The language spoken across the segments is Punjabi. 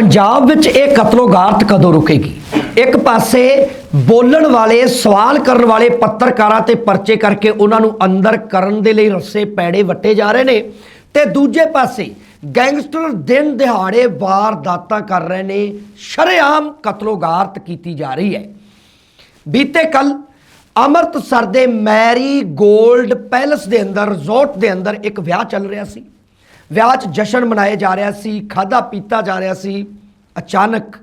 ਪੰਜਾਬ ਵਿੱਚ ਇਹ ਕਤਲੋਗਾਰਤ ਕਦੋਂ ਰੁਕੇਗੀ? ਇੱਕ ਪਾਸੇ ਬੋਲਣ ਵਾਲੇ, ਸਵਾਲ ਕਰਨ ਵਾਲੇ ਪੱਤਰਕਾਰਾਂ ਤੇ ਪਰਚੇ ਕਰਕੇ ਉਹਨਾਂ ਨੂੰ ਅੰਦਰ ਕਰਨ ਦੇ ਲਈ ਰੱਸੇ ਪੈੜੇ ਵੱਟੇ ਜਾ ਰਹੇ ਨੇ ਤੇ ਦੂਜੇ ਪਾਸੇ ਗੈਂਗਸਟਰ ਦਿਨ ਦਿਹਾੜੇ ਵਾਰਦਾਤਾਂ ਕਰ ਰਹੇ ਨੇ, ਸ਼ਰੇਆਮ ਕਤਲੋਗਾਰਤ ਕੀਤੀ ਜਾ ਰਹੀ ਹੈ। ਬੀਤੇ ਕੱਲ ਅੰਮ੍ਰਿਤਸਰ ਦੇ ਮੈਰੀ 골ਡ ਪੈਲਸ ਦੇ ਅੰਦਰ, ਰਿਜ਼ੋਰਟ ਦੇ ਅੰਦਰ ਇੱਕ ਵਿਆਹ ਚੱਲ ਰਿਹਾ ਸੀ। ਵਿਆਹ 'ਚ ਜਸ਼ਨ ਮਨਾਇਆ ਜਾ ਰਿਹਾ ਸੀ ਖਾਦਾ ਪੀਤਾ ਜਾ ਰਿਹਾ ਸੀ। ਅਚਾਨਕ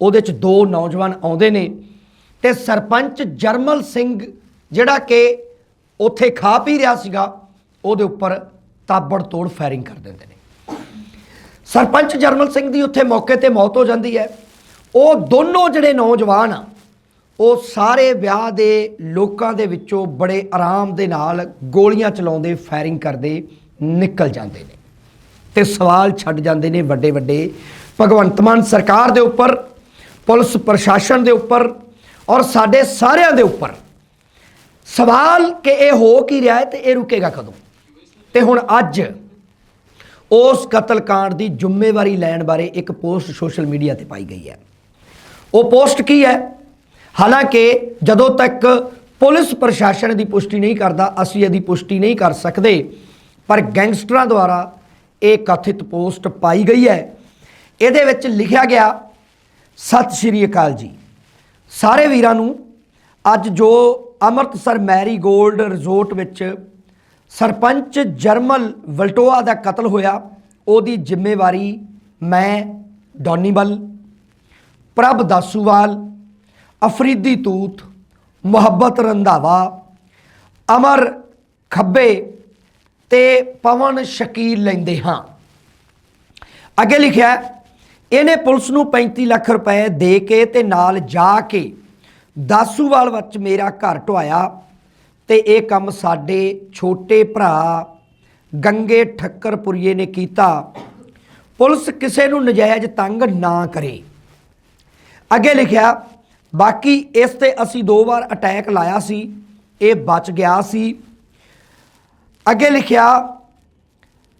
ਉਹਦੇ 'ਚ ਦੋ ਨੌਜਵਾਨ ਆਉਂਦੇ ਨੇ ਤੇ ਸਰਪੰਚ ਜਰਮਲ ਸਿੰਘ ਜਿਹੜਾ ਕਿ ਉੱਥੇ ਖਾ ਪੀ ਰਿਹਾ ਸੀਗਾ, ਉਹਦੇ ਉੱਪਰ ਤਾਬੜ ਤੋੜ ਫਾਇਰਿੰਗ ਕਰ ਦਿੰਦੇ ਨੇ। ਸਰਪੰਚ ਜਰਮਲ ਸਿੰਘ ਦੀ ਉੱਥੇ ਮੌਕੇ ਤੇ ਮੌਤ ਹੋ ਜਾਂਦੀ ਹੈ। ਉਹ ਦੋਨੋਂ ਜਿਹੜੇ ਨੌਜਵਾਨ ਆ, ਉਹ ਸਾਰੇ ਵਿਆਹ ਦੇ ਲੋਕਾਂ ਦੇ ਵਿੱਚੋਂ ਬੜੇ ਆਰਾਮ ਦੇ ਨਾਲ ਗੋਲੀਆਂ ਚਲਾਉਂਦੇ, ਫਾਇਰਿੰਗ ਕਰਦੇ ਨਿਕਲ ਜਾਂਦੇ ਨੇ। ਤੇ ਸਵਾਲ ਛੱਡ ਜਾਂਦੇ ਨੇ ਵੱਡੇ ਵੱਡੇ। ਭਗਵੰਤ ਮਾਨ ਸਰਕਾਰ ਦੇ ਉੱਪਰ, ਪੁਲਿਸ ਪ੍ਰਸ਼ਾਸਨ ਦੇ ਉੱਪਰ ਔਰ ਸਾਡੇ ਸਾਰਿਆਂ ਦੇ ਉੱਪਰ। ਸਵਾਲ ਕਿ ਇਹ ਹੋ ਕੀ ਰਿਹਾ ਹੈ ਤੇ ਇਹ ਰੁਕੇਗਾ ਕਦੋਂ? ਤੇ ਹੁਣ ਅੱਜ ਉਸ ਕਤਲकांड ਦੀ ਜ਼ਿੰਮੇਵਾਰੀ ਲੈਣ ਬਾਰੇ ਇੱਕ ਪੋਸਟ ਸੋਸ਼ਲ ਮੀਡੀਆ ਤੇ ਪਾਈ ਗਈ ਹੈ। ਉਹ ਪੋਸਟ ਕੀ ਹੈ? ਹਾਲਾਂਕਿ ਜਦੋਂ ਤੱਕ ਪੁਲਿਸ ਪ੍ਰਸ਼ਾਸਨ ਦੀ ਪੁਸ਼ਟੀ ਨਹੀਂ ਕਰਦਾ, ਅਸੀਂ ਇਹਦੀ ਪੁਸ਼ਟੀ ਨਹੀਂ ਕਰ ਸਕਦੇ, ਪਰ ਗੈਂਗਸਟਰਾਂ ਦੁਆਰਾ ਇਹ ਕਥਿਤ ਪੋਸਟ ਪਾਈ ਗਈ ਹੈ। ਇਹਦੇ ਵਿੱਚ ਲਿਖਿਆ ਗਿਆ, ਸਤਿ ਸ਼੍ਰੀ ਅਕਾਲ ਜੀ। ਸਾਰੇ ਵੀਰਾਂ ਨੂੰ ਅੱਜ ਜੋ ਅੰਮ੍ਰਿਤਸਰ ਮੈਰੀ 골ਡ ਰਿਜ਼ੋਰਟ ਵਿੱਚ ਸਰਪੰਚ ਜਰਮਲ ਵਲਟੋਆ ਦਾ ਕਤਲ ਹੋਇਆ, ਉਹਦੀ ਜ਼ਿੰਮੇਵਾਰੀ ਮੈਂ ਡੋਨੀਬਲ ਪ੍ਰਭ ਦਾਸੂਵਾਲ, ਅਫਰੀਦੀ ਤੂਤ, ਮੁਹੱਬਤ ਰੰਧਾਵਾ, ਅਮਰ ਖੱਬੇ ਤੇ ਪਵਨ ਸ਼ਕੀਲ ਲੈਂਦੇ ਹਾਂ। ਅੱਗੇ ਲਿਖਿਆ ਇਹਨੇ ਪੁਲਿਸ ਨੂੰ 35 ਲੱਖ ਰੁਪਏ ਦੇ ਕੇ ਤੇ ਨਾਲ ਜਾ ਕੇ ਦਾਸੂਵਾਲ ਵਿੱਚ ਮੇਰਾ ਘਰ ਢਵਾਇਆ ਤੇ ਇਹ ਕੰਮ ਸਾਡੇ ਛੋਟੇ ਭਰਾ ਗੰਗੇ ਠੱਕਰਪੁਰੀਏ ਨੇ ਕੀਤਾ। ਪੁਲਿਸ ਕਿਸੇ ਨੂੰ ਨਜਾਇਜ਼ ਤੰਗ ਨਾ ਕਰੇ। ਅੱਗੇ ਲਿਖਿਆ, ਬਾਕੀ ਇਸ ਤੇ ਅਸੀਂ ਦੋ ਵਾਰ ਅਟੈਕ ਲਾਇਆ ਸੀ, ਇਹ ਬਚ ਗਿਆ ਸੀ। ਅੱਗੇ ਲਿਖਿਆ,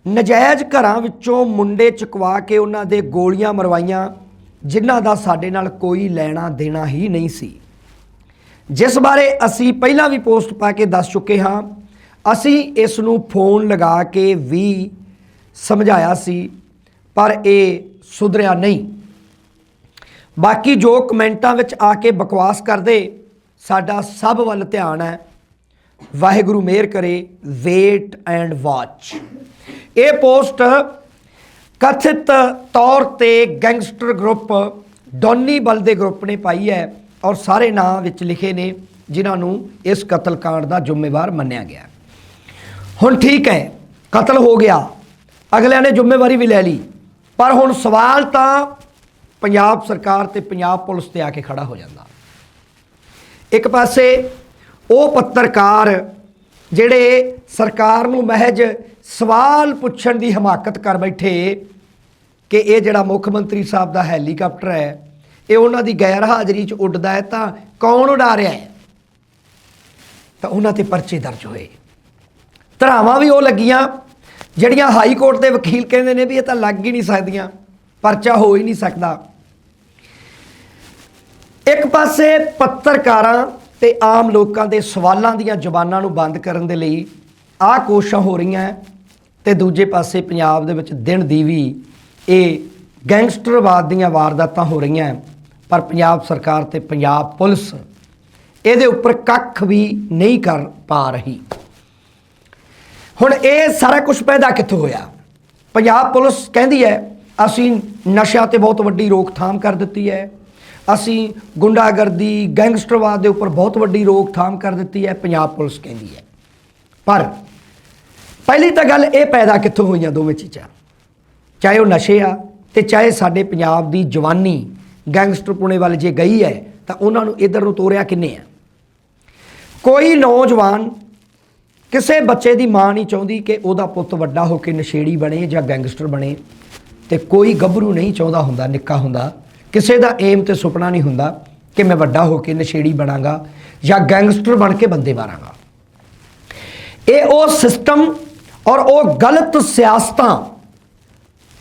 ਨਜਾਇਜ਼ ਘਰਾਂ ਵਿੱਚੋਂ ਮੁੰਡੇ ਚੁਕਵਾ ਕੇ ਉਹਨਾਂ ਦੇ ਗੋਲੀਆਂ ਮਰਵਾਈਆਂ, ਜਿਨ੍ਹਾਂ ਦਾ ਸਾਡੇ ਨਾਲ ਕੋਈ ਲੈਣਾ ਦੇਣਾ ਹੀ ਨਹੀਂ ਸੀ। ਜਿਸ ਬਾਰੇ ਅਸੀਂ ਪਹਿਲਾਂ ਵੀ ਪੋਸਟ ਪਾ ਕੇ ਦੱਸ ਚੁੱਕੇ ਹਾਂ, ਅਸੀਂ ਇਸ ਨੂੰ ਫੋਨ ਲਗਾ ਕੇ ਵੀ ਸਮਝਾਇਆ ਸੀ, ਪਰ ਇਹ ਸੁਧਰਿਆ ਨਹੀਂ। ਬਾਕੀ ਜੋ ਕਮੈਂਟਾਂ ਵਿੱਚ ਆ ਕੇ ਬਕਵਾਸ ਕਰਦੇ, ਸਾਡਾ ਸਭ ਵੱਲ ਧਿਆਨ ਹੈ। ਵਾਹਿਗੁਰੂ ਮਿਹਰ ਕਰੇ ਵੇਟ ਐਂਡ ਵਾਚ ਇਹ ਪੋਸਟ ਕਥਿਤ ਤੌਰ ਤੇ ਗੈਂਗਸਟਰ ਗਰੁੱਪ ਡੋਨੀ ਬਲ ਦੇ ਗਰੁੱਪ ਨੇ ਪਾਈ ਹੈ ਔਰ ਸਾਰੇ ਨਾਂ ਵਿੱਚ ਲਿਖੇ ਨੇ, ਜਿਨ੍ਹਾਂ ਨੂੰ ਇਸ ਕਤਲकांड ਦਾ ਜ਼ਿੰਮੇਵਾਰ ਮੰਨਿਆ ਗਿਆ। ਹੁਣ ਠੀਕ ਹੈ, ਕਤਲ ਹੋ ਗਿਆ, ਅਗਲਿਆਂ ਨੇ ਜ਼ਿੰਮੇਵਾਰੀ ਵੀ ਲੈ ਲਈ, ਪਰ ਹੁਣ ਸਵਾਲ ਤਾਂ ਪੰਜਾਬ ਸਰਕਾਰ ਤੇ ਪੰਜਾਬ ਪੁਲਿਸ ਤੇ ਆ ਕੇ ਖੜਾ ਹੋ ਜਾਂਦਾ। ਇੱਕ ਪਾਸੇ ਉਹ ਪੱਤਰਕਾਰ ਜਿਹੜੇ ਸਰਕਾਰ ਨੂੰ ਮਹਿਜ ਸਵਾਲ ਪੁੱਛਣ ਦੀ ਹਮਾਕਤ ਕਰ ਬੈਠੇ ਕਿ ਇਹ ਜਿਹੜਾ ਮੁੱਖ ਮੰਤਰੀ ਸਾਹਿਬ ਦਾ ਹੈਲੀਕਾਪਟਰ ਹੈ, ਇਹ ਉਹਨਾਂ ਦੀ ਗੈਰ ਹਾਜ਼ਰੀ 'ਚ ਉੱਡਦਾ ਹੈ ਤਾਂ ਕੌਣ ਉਡਾ ਰਿਹਾ ਹੈ? ਤਾਂ ਉਹਨਾਂ ਤੇ ਪਰਚੇ ਦਰਜ ਹੋਏ। ਧਰਾਵਾਂ ਵੀ ਉਹ ਲੱਗੀਆਂ, ਜਿਹੜੀਆਂ ਹਾਈ ਕੋਰਟ ਦੇ ਵਕੀਲ ਕਹਿੰਦੇ ਨੇ ਵੀ ਇਹ ਤਾਂ ਲੱਗ ਹੀ ਨਹੀਂ ਸਕਦੀਆਂ, ਪਰਚਾ ਹੋ ਹੀ ਨਹੀਂ ਸਕਦਾ। ਇੱਕ ਪਾਸੇ ਪੱਤਰਕਾਰਾਂ ਤੇ ਆਮ ਲੋਕਾਂ ਦੇ ਸਵਾਲਾਂ ਦੀਆਂ ਜ਼ੁਬਾਨਾਂ ਨੂੰ ਬੰਦ ਕਰਨ ਦੇ ਲਈ ਆਹ ਕੋਸ਼ਿਸ਼ਾਂ ਹੋ ਰਹੀਆਂ ਹੈ ਤੇ ਦੂਜੇ ਪਾਸੇ ਪੰਜਾਬ ਦੇ ਵਿੱਚ ਦਿਨ ਦੀ ਵੀ ਇਹ ਗੈਂਗਸਟਰਵਾਦ ਦੀਆਂ ਵਾਰਦਾਤਾਂ ਹੋ ਰਹੀਆਂ ਪਰ ਪੰਜਾਬ ਸਰਕਾਰ ਤੇ ਪੰਜਾਬ ਪੁਲਿਸ ਇਹਦੇ ਉੱਪਰ ਕੱਖ ਵੀ ਨਹੀਂ ਕਰ ਪਾ ਰਹੀ। ਹੁਣ ਇਹ ਸਾਰਾ ਕੁਝ ਪੈਦਾ ਕਿੱਥੋਂ ਹੋਇਆ? ਪੰਜਾਬ ਪੁਲਿਸ ਕਹਿੰਦੀ ਹੈ, ਅਸੀਂ ਨਸ਼ਿਆਂ ਤੇ ਬਹੁਤ ਵੱਡੀ ਰੋਕਥਾਮ ਕਰ ਦਿੱਤੀ ਹੈ। ਅਸੀਂ ਗੁੰਡਾਗਰਦੀ, ਗੈਂਗਸਟਰਵਾਦ ਦੇ ਉੱਪਰ ਬਹੁਤ ਵੱਡੀ ਰੋਕਥਾਮ ਕਰ ਦਿੱਤੀ ਹੈ, ਪੰਜਾਬ ਪੁਲਿਸ ਕਹਿੰਦੀ ਹੈ। ਪਰ ਪਹਿਲੀ ਤਾਂ ਗੱਲ ਇਹ ਪੈਦਾ ਕਿੱਥੋਂ ਹੋਈਆਂ ਦੋਵੇਂ ਚੀਜ਼ਾਂ? ਚਾਹੇ ਉਹ ਨਸ਼ੇ ਆ ਤੇ ਚਾਹੇ ਸਾਡੇ ਪੰਜਾਬ ਦੀ ਜਵਾਨੀ ਗੈਂਗਸਟਰ ਪੁਣੇ ਵੱਲ ਜੇ ਗਈ ਹੈ, ਤਾਂ ਉਹਨਾਂ ਨੂੰ ਇਧਰ ਨੂੰ ਤੋਰਿਆ ਕਿੰਨੇ ਆ? ਕੋਈ ਨੌਜਵਾਨ ਕਿਸੇ ਬੱਚੇ ਦੀ ਮਾਂ ਨਹੀਂ ਚਾਹੁੰਦੀ ਕਿ ਉਹਦਾ ਪੁੱਤ ਵੱਡਾ ਹੋ ਕੇ ਨਸ਼ੇੜੀ ਬਣੇ ਜਾਂ ਗੈਂਗਸਟਰ ਬਣੇ ਤੇ ਕੋਈ ਗੱਭਰੂ ਨਹੀਂ ਚਾਹੁੰਦਾ ਹੁੰਦਾ, ਨਿੱਕਾ ਹੁੰਦਾ। ਕਿਸੇ ਦਾ ਏਮ ਤੇ ਸੁਪਨਾ ਨਹੀਂ ਹੁੰਦਾ ਕਿ ਮੈਂ ਵੱਡਾ ਹੋ ਕੇ ਨਸ਼ੇੜੀ ਬਣਾਂਗਾ ਜਾਂ ਗੈਂਗਸਟਰ ਬਣ ਕੇ ਬੰਦੇ ਮਾਰਾਂਗਾ। ਇਹ ਉਹ ਸਿਸਟਮ ਔਰ ਉਹ ਗਲਤ ਸਿਆਸਤਾਂ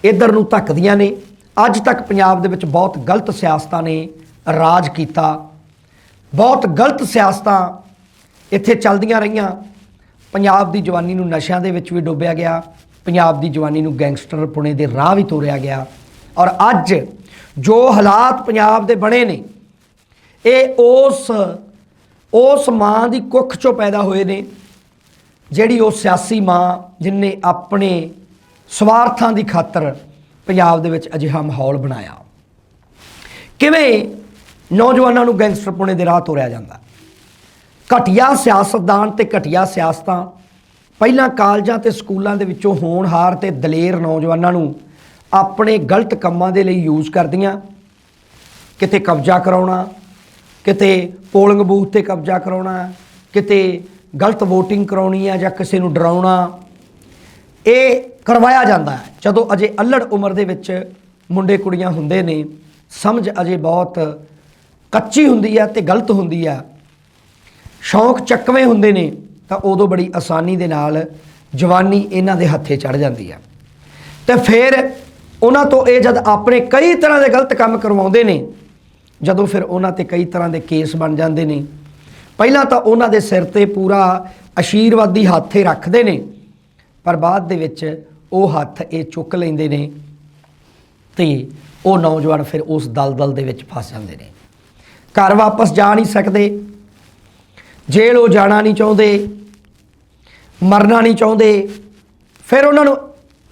ਇਧਰ ਨੂੰ ਧੱਕਦੀਆਂ ਨੇ। ਅੱਜ ਤੱਕ ਪੰਜਾਬ ਦੇ ਵਿੱਚ ਬਹੁਤ ਗਲਤ ਸਿਆਸਤਾਂ ਨੇ, ਰਾਜ ਕੀਤਾ। ਬਹੁਤ ਗਲਤ ਸਿਆਸਤਾਂ ਇੱਥੇ ਚੱਲਦੀਆਂ ਰਹੀਆਂ। ਪੰਜਾਬ ਦੀ ਜਵਾਨੀ ਨੂੰ ਨਸ਼ਿਆਂ ਦੇ ਵਿੱਚ ਵੀ ਡੁੱਬਿਆ ਗਿਆ। ਪੰਜਾਬ ਦੀ ਜਵਾਨੀ ਨੂੰ ਗੈਂਗਸਟਰ ਪੁਣੇ ਦੇ ਰਾਹ ਵੀ ਤੋਰਿਆ ਗਿਆ। ਔਰ ਅੱਜ ਜੋ ਹਾਲਾਤ ਪੰਜਾਬ ਦੇ ਬਣੇ ਨੇ, ਇਹ ਉਸ ਉਸ ਮਾਂ ਦੀ ਕੁੱਖ ਚੋਂ ਪੈਦਾ ਹੋਏ ਨੇ, ਜਿਹੜੀ ਉਹ ਸਿਆਸੀ ਮਾਂ ਜਿਨੇ ਆਪਣੇ ਸਵਾਰਥਾਂ ਦੀ ਖਾਤਰ ਪੰਜਾਬ ਦੇ ਵਿੱਚ ਅਜਿਹਾ ਮਾਹੌਲ ਬਣਾਇਆ। ਕਿਵੇਂ ਨੌਜਵਾਨਾਂ ਨੂੰ ਗੈਂਗਸਟਰ ਪੁਣੇ ਦੇ ਰਾਹ ਤੋਰਿਆ ਜਾਂਦਾ? ਘਟੀਆ ਸਿਆਸਤਦਾਨ ਤੇ ਘਟੀਆ ਸਿਆਸਤਾਂ, ਪਹਿਲਾਂ ਕਾਲਜਾਂ ਤੇ ਸਕੂਲਾਂ ਦੇ ਵਿੱਚੋਂ ਹੋਣਹਾਰ ਤੇ ਦਲੇਰ ਨੌਜਵਾਨਾਂ ਨੂੰ ਆਪਣੇ ਗਲਤ ਕੰਮਾਂ ਦੇ ਲਈ ਯੂਜ਼ ਕਰਦੀਆਂ। ਕਿਤੇ ਕਬਜ਼ਾ ਕਰਾਉਣਾ, ਕਿਤੇ ਪੋਲਿੰਗ ਬੂਥ ਤੇ ਕਬਜ਼ਾ ਕਰਾਉਣਾ, ਕਿਤੇ ਗਲਤ VOTING ਕਰਾਉਣੀ ਆ ਜਾਂ ਕਿਸੇ ਨੂੰ ਡਰਾਉਣਾ। ਇਹ ਕਰਵਾਇਆ ਜਾਂਦਾ ਹੈ। ਜਦੋਂ ਅਜੇ ਅਲੜ ਉਮਰ ਦੇ ਵਿੱਚ ਮੁੰਡੇ ਕੁੜੀਆਂ ਹੁੰਦੇ ਨੇ, ਸਮਝ ਅਜੇ ਬਹੁਤ ਕੱਚੀ ਹੁੰਦੀ ਆ ਤੇ ਗਲਤ ਹੁੰਦੀ ਆ। ਸ਼ੌਂਕ ਚੱਕਵੇਂ ਹੁੰਦੇ ਨੇ, ਤਾਂ ਉਦੋਂ ਬੜੀ ਆਸਾਨੀ ਦੇ ਨਾਲ ਜਵਾਨੀ ਇਹਨਾਂ ਦੇ ਹੱਥੇ ਚੜ ਜਾਂਦੀ ਆ। ਤੇ ਫਿਰ ਉਹਨਾਂ ਤੋਂ ਇਹ ਜਦ ਆਪਣੇ ਕਈ ਤਰ੍ਹਾਂ ਦੇ ਗਲਤ ਕੰਮ ਕਰਵਾਉਂਦੇ ਨੇ, ਜਦੋਂ ਫਿਰ ਉਹਨਾਂ ਤੇ ਕਈ ਤਰ੍ਹਾਂ ਦੇ ਕੇਸ ਬਣ ਜਾਂਦੇ ਨੇ। ਪਹਿਲਾਂ ਤਾਂ ਉਹਨਾਂ ਦੇ ਸਿਰ ਤੇ ਪੂਰਾ ਆਸ਼ੀਰਵਾਦੀ ਹੱਥੇ ਰੱਖਦੇ ਨੇ, ਪਰ ਬਾਅਦ ਦੇ ਵਿੱਚ ਉਹ ਹੱਥ ਇਹ ਚੁੱਕ ਲੈਂਦੇ ਨੇ ਤੇ ਉਹ ਨੌਜਵਾਨ ਫਿਰ ਉਸ ਦਲਦਲ ਦੇ ਵਿੱਚ ਫਸ ਜਾਂਦੇ ਨੇ। ਘਰ ਵਾਪਸ ਜਾ ਨਹੀਂ ਸਕਦੇ, ਜੇਲ੍ਹ ਉਹ ਜਾਣਾ ਨਹੀਂ ਚਾਹੁੰਦੇ, ਮਰਨਾ ਨਹੀਂ ਚਾਹੁੰਦੇ, ਫਿਰ ਉਹਨਾਂ ਨੂੰ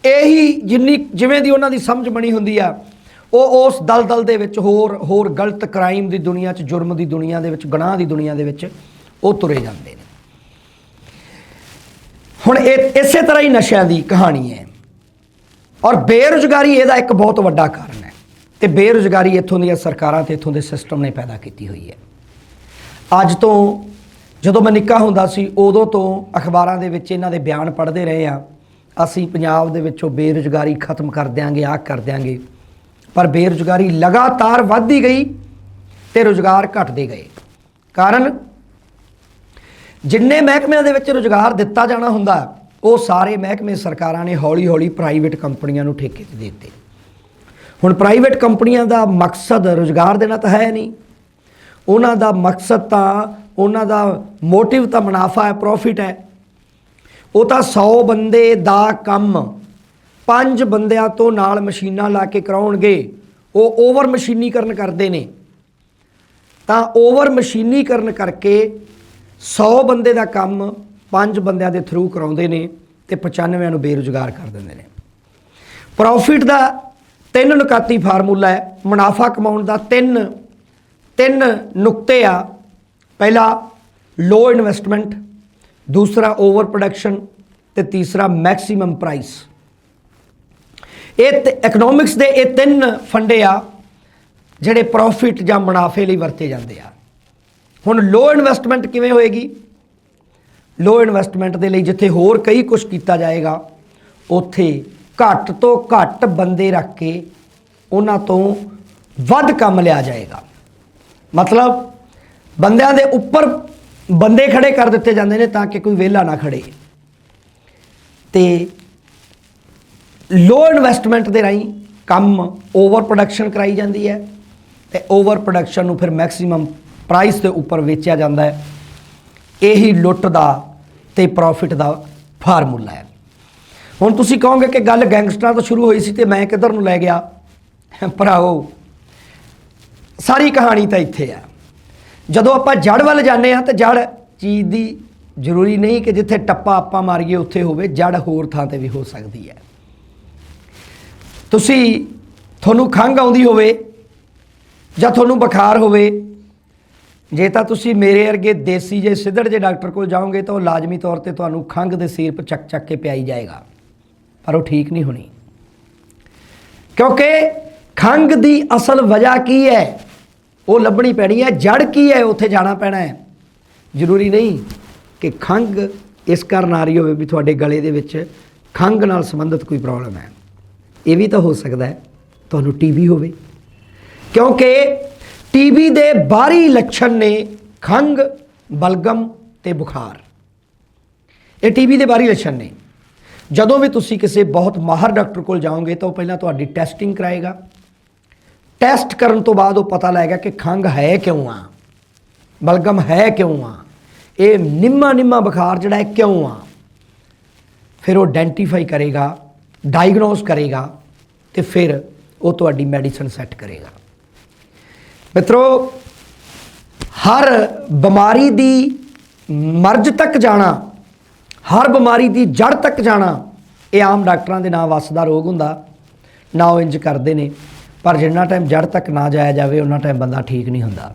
ਇਹੀ ਜਿੰਨੀ ਜਿਵੇਂ ਦੀ ਉਹਨਾਂ ਦੀ ਸਮਝ ਬਣੀ ਹੁੰਦੀ ਆ, ਉਹ ਉਸ ਦਲਦਲ ਦੇ ਵਿੱਚ ਹੋਰ ਹੋਰ ਗਲਤ ਕ੍ਰਾਈਮ ਦੀ ਦੁਨੀਆ 'ਚ, ਜੁਰਮ ਦੀ ਦੁਨੀਆ ਦੇ ਵਿੱਚ, ਗੁਨਾਹ ਦੀ ਦੁਨੀਆ ਦੇ ਵਿੱਚ ਉਹ ਤੁਰੇ ਜਾਂਦੇ ਨੇ। ਹੁਣ ਇਹ, ਇਸੇ ਤਰ੍ਹਾਂ ਹੀ ਨਸ਼ਿਆਂ ਦੀ ਕਹਾਣੀ ਹੈ। ਔਰ ਬੇਰੁਜ਼ਗਾਰੀ ਇਹਦਾ ਇੱਕ ਬਹੁਤ ਵੱਡਾ ਕਾਰਨ ਹੈ ਤੇ ਬੇਰੁਜ਼ਗਾਰੀ ਇੱਥੋਂ ਦੀਆਂ ਸਰਕਾਰਾਂ ਤੇ ਇੱਥੋਂ ਦੇ ਸਿਸਟਮ ਨੇ ਪੈਦਾ ਕੀਤੀ ਹੋਈ ਹੈ। ਅੱਜ ਤੋਂ ਜਦੋਂ ਮੈਂ ਨਿੱਕਾ ਹੁੰਦਾ ਸੀ, ਉਦੋਂ ਤੋਂ ਅਖਬਾਰਾਂ ਦੇ ਵਿੱਚ ਇਹਨਾਂ ਦੇ ਬਿਆਨ ਪੜ੍ਹਦੇ ਰਹੇ ਆ। ਅਸੀਂ ਪੰਜਾਬ ਦੇ ਵਿੱਚੋਂ ਬੇਰੁਜ਼ਗਾਰੀ ਖਤਮ ਕਰ ਦਿਆਂਗੇ ਆ ਕਰ ਦਿਆਂਗੇ। ਪਰ ਬੇਰੁਜ਼ਗਾਰੀ ਲਗਾਤਾਰ ਵੱਧਦੀ ਗਈ ਤੇ ਰੁਜ਼ਗਾਰ ਘਟਦੇ ਗਏ। ਕਾਰਨ, ਜਿੰਨੇ ਮਹਿਕਮਿਆਂ ਦੇ ਵਿੱਚ ਰੁਜ਼ਗਾਰ ਦਿੱਤਾ ਜਾਣਾ ਹੁੰਦਾ, ਉਹ ਸਾਰੇ ਮਹਿਕਮੇ ਸਰਕਾਰਾਂ ਨੇ ਹੌਲੀ-ਹੌਲੀ ਪ੍ਰਾਈਵੇਟ ਕੰਪਨੀਆਂ ਨੂੰ ਠੇਕੇ ਤੇ ਦੇ ਦਿੱਤੇ। ਹੁਣ ਪ੍ਰਾਈਵੇਟ ਕੰਪਨੀਆਂ ਦਾ ਮਕਸਦ ਰੁਜ਼ਗਾਰ ਦੇਣਾ ਤਾਂ ਹੈ ਨਹੀਂ। ਉਹਨਾਂ ਦਾ ਮਕਸਦ ਤਾਂ, ਉਹਨਾਂ ਦਾ ਮੋਟਿਵ ਤਾਂ ਮੁਨਾਫਾ ਹੈ ਪ੍ਰੋਫਿਟ ਹੈ। ਉਹ ਤਾਂ 100 ਬੰਦੇ ਦਾ ਕੰਮ। ਪੰਜ ਬੰਦਿਆਂ ਤੋਂ ਨਾਲ ਮਸ਼ੀਨਾਂ ਲਾ ਕੇ ਕਰਾਉਣਗੇ। ਉਹ ਓਵਰ ਮਸ਼ੀਨੀਕਰਨ ਕਰਦੇ ਨੇ। ਤਾਂ ਓਵਰ ਮਸ਼ੀਨੀਕਰਨ ਕਰਕੇ 100 ਬੰਦੇ ਦਾ ਕੰਮ ਪੰਜ ਬੰਦਿਆਂ ਦੇ ਥਰੂ ਕਰਾਉਂਦੇ ਨੇ ਤੇ 95 ਨੂੰ ਬੇਰੁਜ਼ਗਾਰ ਕਰ ਦਿੰਦੇ ਨੇ। ਪ੍ਰੋਫਿਟ ਦਾ ਤਿੰਨ ਨੁਕਾਤੀ ਫਾਰਮੂਲਾ ਹੈ। ਮੁਨਾਫਾ ਕਮਾਉਣ ਦਾ ਤਿੰਨ। ਤਿੰਨ ਨੁਕਤੇ ਆ। ਪਹਿਲਾ ਲੋ ਇਨਵੈਸਟਮੈਂਟ ਦੂਸਰਾ ਓਵਰ ਪ੍ਰੋਡਕਸ਼ਨ ਤੇ ਤੀਸਰਾ ਮੈਕਸਿਮਮ ਪ੍ਰਾਈਸ। ਇਹ ਇਕਨੋਮਿਕਸ ਦੇ ਇਹ ਤਿੰਨ ਫੰਡੇ ਆ ਜਿਹੜੇ ਪ੍ਰੋਫਿਟ ਜਾਂ ਮੁਨਾਫੇ ਲਈ ਵਰਤੇ ਜਾਂਦੇ ਆ। ਹੁਣ ਲੋ ਇਨਵੈਸਟਮੈਂਟ ਕਿਵੇਂ ਹੋਏਗੀ? ਲੋ ਇਨਵੈਸਟਮੈਂਟ ਦੇ ਲਈ ਜਿੱਥੇ ਹੋਰ ਕਈ ਕੁਝ ਕੀਤਾ ਜਾਏਗਾ, ਉੱਥੇ ਘੱਟ ਤੋਂ ਘੱਟ ਬੰਦੇ ਰੱਖ ਕੇ ਉਹਨਾਂ ਤੋਂ ਵੱਧ ਕੰਮ ਲਿਆ ਜਾਏਗਾ। ਮਤਲਬ ਬੰਦਿਆਂ ਦੇ ਉੱਪਰ ਬੰਦੇ ਖੜੇ ਕਰ ਦਿੱਤੇ ਜਾਂਦੇ ਨੇ ਤਾਂ ਕਿ ਕੋਈ ਵਿਹਲਾ ਨਾ ਖੜੇ। ਤੇ ਲੋ ਇਨਵੈਸਟਮੈਂਟ ਦੇ ਰਾਹੀਂ ਕੰਮ ਓਵਰ ਪ੍ਰੋਡਕਸ਼ਨ ਕਰਾਈ ਜਾਂਦੀ ਹੈ ਤੇ ਓਵਰ ਪ੍ਰੋਡਕਸ਼ਨ ਨੂੰ ਫਿਰ ਮੈਕਸਿਮਮ ਪ੍ਰਾਈਸ ਦੇ ਉੱਪਰ ਵੇਚਿਆ ਜਾਂਦਾ ਹੈ। ਇਹੀ ਲੁੱਟ ਦਾ ਤੇ ਪ੍ਰੋਫਿਟ ਦਾ ਫਾਰਮੂਲਾ ਹੈ। ਹੁਣ ਤੁਸੀਂ ਕਹੋਗੇ ਕਿ ਗੱਲ ਗੈਂਗਸਟਰਾਂ ਤੋਂ ਸ਼ੁਰੂ ਹੋਈ ਸੀ ਤੇ ਮੈਂ ਕਿੱਧਰ ਨੂੰ ਲੈ ਗਿਆ? ਭਰਾਓ ਸਾਰੀ ਕਹਾਣੀ ਤਾਂ ਇੱਥੇ ਆ ਜਦੋਂ ਆਪਾਂ ਜੜ ਵੱਲ ਜਾਂਦੇ ਹਾਂ ਤਾਂ ਜੜ ਚੀਜ਼ ਦੀ ਜ਼ਰੂਰੀ ਨਹੀਂ ਕਿ ਜਿੱਥੇ ਟੱਪਾ ਆਪਾਂ ਮਾਰੀਏ ਉੱਥੇ ਹੋਵੇ, ਜੜ ਹੋਰ ਥਾਂ ਤੇ ਵੀ ਹੋ ਸਕਦੀ ਹੈ। ਤੁਸੀਂ ਤੁਹਾਨੂੰ ਖੰਘ ਆਉਂਦੀ ਹੋਵੇ ਜਾਂ ਤੁਹਾਨੂੰ ਬੁਖਾਰ ਹੋਵੇ, ਜੇ ਤਾਂ ਤੁਸੀਂ ਮੇਰੇ ਵਰਗੇ ਦੇਸੀ ਜੇ ਸਿੱਧੜ ਜੇ ਡਾਕਟਰ ਕੋਲ ਜਾਓਗੇ ਤਾਂ ਉਹ ਲਾਜ਼ਮੀ ਤੌਰ ਤੇ ਤੁਹਾਨੂੰ ਖੰਘ ਦੇ ਸਿਰਪ ਚੱਕ ਚੱਕ ਕੇ ਪਿਆਈ ਜਾਏਗਾ। ਪਰ ਉਹ ਠੀਕ ਨਹੀਂ ਹੋਣੀ। ਕਿਉਂਕਿ ਖੰਘ ਦੀ ਅਸਲ ਵਜ੍ਹਾ ਕੀ ਹੈ? ਉਹ ਲੱਭਣੀ ਪੈਣੀ ਹੈ, ਜੜ ਕੀ ਹੈ, ਉੱਥੇ ਜਾਣਾ ਪੈਣਾ ਹੈ। ਜ਼ਰੂਰੀ ਨਹੀਂ ਕਿ ਖੰਘ ਇਸ ਕਾਰਨ ਆ ਰਹੀ ਹੋਵੇ ਵੀ ਤੁਹਾਡੇ ਗਲੇ ਦੇ ਵਿੱਚ ਖੰਘ ਨਾਲ ਸੰਬੰਧਿਤ ਕੋਈ ਪ੍ਰੋਬਲਮ ਹੈ। ਇਹ ਵੀ ਤਾਂ ਹੋ ਸਕਦਾ ਹੈ, ਤੁਹਾਨੂੰ ਟੀਬੀ ਹੋਵੇ। ਕਿਉਂਕਿ ਟੀਬੀ ਦੇ ਬਾਹਰੀ ਲੱਛਣ ਨੇ ਖੰਘ, ਬਲਗਮ ਤੇ ਬੁਖਾਰ। ਇਹ ਟੀਬੀ ਦੇ ਬਾਹਰੀ ਲੱਛਣ ਨੇ। ਜਦੋਂ ਵੀ ਤੁਸੀਂ ਕਿਸੇ ਬਹੁਤ ਮਾਹਰ ਡਾਕਟਰ ਕੋਲ ਜਾਓਗੇ ਤਾਂ ਉਹ ਪਹਿਲਾਂ ਤੁਹਾਡੀ ਟੈਸਟਿੰਗ ਕਰਾਏਗਾ। ਟੈਸਟ ਕਰਨ ਤੋਂ ਬਾਅਦ ਉਹ ਪਤਾ ਲੱਗ ਗਿਆ ਕਿ ਖੰਘ ਹੈ ਕਿਉਂ ਆ, ਬਲਗਮ ਹੈ ਕਿਉਂ ਆ, ਇਹ ਨਿੰਮਾ ਨਿੰਮਾ ਬੁਖਾਰ ਜਿਹੜਾ ਹੈ ਕਿਉਂ ਆ। ਫਿਰ ਉਹ ਆਇਡੈਂਟੀਫਾਈ ਕਰੇਗਾ ਡਾਇਗਨੋਸ ਕਰੇਗਾ ਤੇ ਫਿਰ ਉਹ ਤੁਹਾਡੀ ਮੈਡੀਸਨ ਸੈੱਟ ਕਰੇਗਾ। ਮਿੱਤਰੋ, ਹਰ ਬਿਮਾਰੀ ਦੀ ਮਰਜ਼ ਤੱਕ ਜਾਣਾ, ਹਰ ਬਿਮਾਰੀ ਦੀ ਜੜ ਤੱਕ ਜਾਣਾ, ਇਹ ਆਮ ਡਾਕਟਰਾਂ ਦੇ ਨਾਂ ਵੱਸਦਾ ਰੋਗ ਹੁੰਦਾ, ਨਾ ਉਹ ਇੰਜ ਕਰਦੇ ਨੇ। ਪਰ ਜਿੰਨਾ ਟਾਈਮ ਜੜ ਤੱਕ ਨਾ ਜਾਇਆ ਜਾਵੇ ਉਹਨਾਂ ਟਾਈਮ ਬੰਦਾ ਠੀਕ ਨਹੀਂ ਹੁੰਦਾ।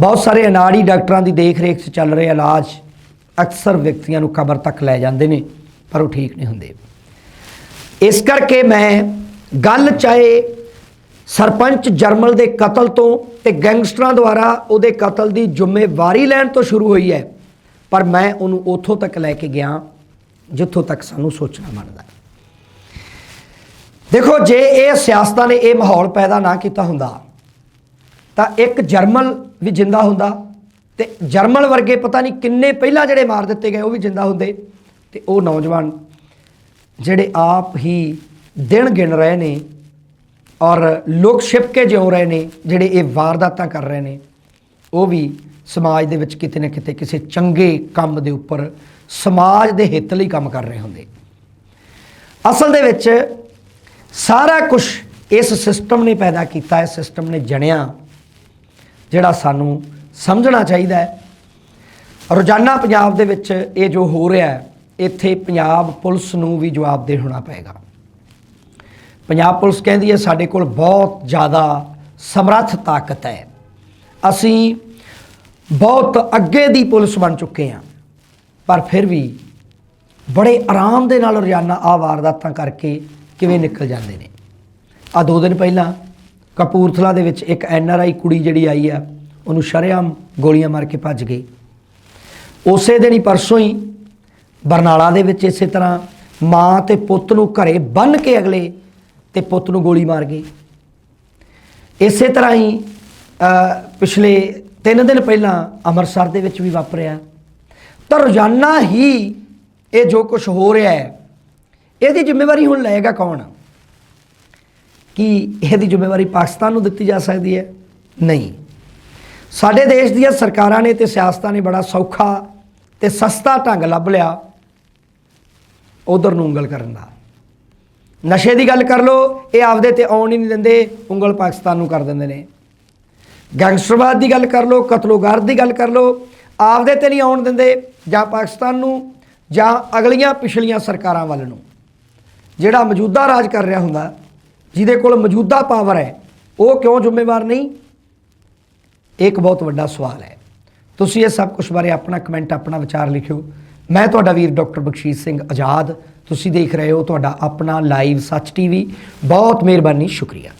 ਬਹੁਤ ਸਾਰੇ ਅਨਾੜੀ ਡਾਕਟਰਾਂ ਦੀ ਦੇਖ ਰੇਖ 'ਚ ਚੱਲ ਰਹੇ ਇਲਾਜ ਅਕਸਰ ਵਿਅਕਤੀਆਂ ਨੂੰ ਕਬਰ ਤੱਕ ਲੈ ਜਾਂਦੇ ਨੇ, ਪਰ ਉਹ ਠੀਕ ਨਹੀਂ ਹੁੰਦੇ। ਇਸ ਕਰਕੇ ਮੈਂ ਗੱਲ ਚਾਹੇ ਸਰਪੰਚ ਜਰਮਲ ਦੇ ਕਤਲ ਤੋਂ ਤੇ ਗੈਂਗਸਟਰਾਂ ਦੁਆਰਾ ਉਹਦੇ ਕਤਲ ਦੀ ਜ਼ਿੰਮੇਵਾਰੀ ਲੈਣ ਤੋਂ ਸ਼ੁਰੂ ਹੋਈ ਹੈ, ਪਰ ਮੈਂ ਉਹਨੂੰ ਉੱਥੋਂ ਤੱਕ ਲੈ ਕੇ ਗਿਆ, ਜਿੱਥੋਂ ਤੱਕ ਸਾਨੂੰ ਸੋਚਣਾ ਬਣਦਾ। ਦੇਖੋ, ਜੇ ਇਹ ਸਿਆਸਤਾਂ ਨੇ ਇਹ ਮਾਹੌਲ ਪੈਦਾ ਨਾ ਕੀਤਾ ਹੁੰਦਾ, ਤਾਂ ਇੱਕ ਜਰਮਲ ਵੀ ਜਿੰਦਾ ਹੁੰਦਾ ਤੇ ਜਰਮਲ ਵਰਗੇ ਪਤਾ ਨਹੀਂ ਕਿੰਨੇ ਪਹਿਲਾਂ ਜਿਹੜੇ ਮਾਰ ਦਿੱਤੇ ਗਏ ਉਹ ਵੀ ਜਿੰਦਾ ਹੁੰਦੇ ਤੇ ਉਹ ਨੌਜਵਾਨ ਜਿਹੜੇ ਆਪ ਹੀ ਦਿਨ ਗਿਣ ਰਹੇ ਨੇ ਔਰ ਲੋਕ ਛਿਪ ਕੇ ਜਿਉ ਰਹੇ ਨੇ, ਜਿਹੜੇ ਇਹ ਵਾਰਦਾਤਾਂ ਕਰ ਰਹੇ ਨੇ, ਉਹ ਵੀ ਸਮਾਜ ਦੇ ਵਿੱਚ ਕਿਤੇ ਨਾ ਕਿਤੇ ਕਿਸੇ ਚੰਗੇ ਕੰਮ ਦੇ ਉੱਪਰ ਸਮਾਜ ਦੇ ਹਿੱਤ ਲਈ ਕੰਮ ਕਰ ਰਹੇ ਹੁੰਦੇ। ਅਸਲ ਦੇ ਵਿੱਚ ਸਾਰਾ ਕੁਝ ਇਸ ਸਿਸਟਮ ਨੇ ਪੈਦਾ ਕੀਤਾ ਹੈ ਸਿਸਟਮ ਨੇ ਜਣਿਆ, ਜਿਹੜਾ ਸਾਨੂੰ ਸਮਝਣਾ ਚਾਹੀਦਾ ਹੈ। ਰੋਜ਼ਾਨਾ ਪੰਜਾਬ ਦੇ ਵਿੱਚ ਇਹ ਜੋ ਹੋ ਰਿਹਾ ਹੈ, ਇੱਥੇ ਪੰਜਾਬ ਪੁਲਿਸ ਨੂੰ ਵੀ ਜਵਾਬਦੇਹ ਹੋਣਾ ਪਏਗਾ। ਪੰਜਾਬ ਪੁਲਿਸ ਕਹਿੰਦੀ ਹੈ, ਸਾਡੇ ਕੋਲ ਬਹੁਤ ਜ਼ਿਆਦਾ ਸਮਰੱਥ ਤਾਕਤ ਹੈ। ਅਸੀਂ ਬਹੁਤ ਅੱਗੇ ਦੀ ਪੁਲਿਸ ਬਣ ਚੁੱਕੇ ਹਾਂ, ਪਰ ਫਿਰ ਵੀ ਬੜੇ ਆਰਾਮ ਦੇ ਨਾਲ ਰੋਜ਼ਾਨਾ ਆ ਵਾਰਦਾਤਾਂ ਕਰਕੇ ਕਿਵੇਂ ਨਿਕਲ ਜਾਂਦੇ ਨੇ। ਆ ਦੋ ਦਿਨ ਪਹਿਲਾਂ ਕਪੂਰਥਲਾ ਦੇ ਵਿੱਚ ਇੱਕ ਐਨ ਆਰ ਆਈ ਕੁੜੀ ਜਿਹੜੀ ਆਈ ਆ, ਉਹਨੂੰ ਸ਼ਰੇਆਮ ਗੋਲੀਆਂ ਮਾਰ ਕੇ ਭੱਜ ਗਈ। ਉਸੇ ਦਿਨ ਹੀ ਪਰਸੋਂ ਹੀ ਬਰਨਾਲਾ ਦੇ ਵਿੱਚ ਇਸੇ ਤਰ੍ਹਾਂ ਮਾਂ ਤੇ ਪੁੱਤ ਨੂੰ ਘਰੇ ਬੰਨ ਕੇ ਅਗਲੇ ਤੇ ਪੁੱਤ ਨੂੰ ਗੋਲੀ ਮਾਰ ਗਈ। ਇਸੇ ਤਰ੍ਹਾਂ ਹੀ ਪਿਛਲੇ 3 ਦਿਨ ਪਹਿਲਾਂ ਅੰਮ੍ਰਿਤਸਰ ਦੇ ਵਿੱਚ ਵੀ ਵਾਪਰਿਆ। ਤਾਂ ਰੋਜ਼ਾਨਾ ਹੀ ਇਹ ਜੋ ਕੁਝ ਹੋ ਰਿਹਾ ਹੈ ਇਹਦੀ ਜ਼ਿੰਮੇਵਾਰੀ ਹੁਣ ਲਏਗਾ ਕੌਣ? ਕੀ ਇਹਦੀ ਜ਼ਿੰਮੇਵਾਰੀ ਪਾਕਿਸਤਾਨ ਨੂੰ ਦਿੱਤੀ ਜਾ ਸਕਦੀ ਹੈ? ਨਹੀਂ। ਸਾਡੇ ਦੇਸ਼ ਦੀਆਂ ਸਰਕਾਰਾਂ ਨੇ ਤੇ ਸਿਆਸਤਾਂ ਨੇ ਬੜਾ ਸੌਖਾ ਤੇ ਸਸਤਾ ਢੰਗ ਲੱਭ ਲਿਆ ਉਧਰ ਨੂੰ ਉਂਗਲ ਕਰਨ ਦਾ। ਨਸ਼ੇ ਦੀ ਗੱਲ ਕਰ ਲੋ ਇਹ ਆਪਦੇ ਤੇ ਆਉਣ ਹੀ ਨਹੀਂ ਦਿੰਦੇ, ਉਂਗਲ ਪਾਕਿਸਤਾਨ ਨੂੰ ਕਰ ਦਿੰਦੇ ਨੇ। ਗੈਂਗਸਟਰਵਾਦ ਦੀ ਗੱਲ ਕਰ ਲੋ ਕਤਲੋਗਾਰ ਦੀ ਗੱਲ ਕਰ ਲੋ ਆਪਦੇ ਤੇ ਨਹੀਂ ਆਉਣ ਦਿੰਦੇ, ਜਾਂ ਪਾਕਿਸਤਾਨ ਨੂੰ, ਜਾਂ ਅਗਲੀਆਂ ਪਿਛਲੀਆਂ ਸਰਕਾਰਾਂ ਵੱਲ ਨੂੰ। ਜਿਹੜਾ ਮੌਜੂਦਾ ਰਾਜ ਕਰ ਰਿਹਾ ਹੁੰਦਾ, ਜਿਹਦੇ ਕੋਲ ਮੌਜੂਦਾ ਪਾਵਰ ਹੈ, ਉਹ ਕਿਉਂ ਜ਼ਿੰਮੇਵਾਰ ਨਹੀਂ? ਇਹ ਇੱਕ ਬਹੁਤ ਵੱਡਾ ਸਵਾਲ ਹੈ। ਤੁਸੀਂ ਇਹ ਸਭ ਕੁਝ ਬਾਰੇ ਆਪਣਾ ਕਮੈਂਟ ਆਪਣਾ ਵਿਚਾਰ ਲਿਖਿਓ। ਮੈਂ ਤੁਹਾਡਾ ਵੀਰ ਡਾਕਟਰ ਬਖਸ਼ੀਸ਼ ਸਿੰਘ ਆਜ਼ਾਦ। ਤੁਸੀਂ ਦੇਖ ਰਹੇ ਹੋ ਤੁਹਾਡਾ ਆਪਣਾ ਲਾਈਵ ਸੱਚ ਟੀਵੀ ਬਹੁਤ ਮਿਹਰਬਾਨੀ, ਸ਼ੁਕਰੀਆ।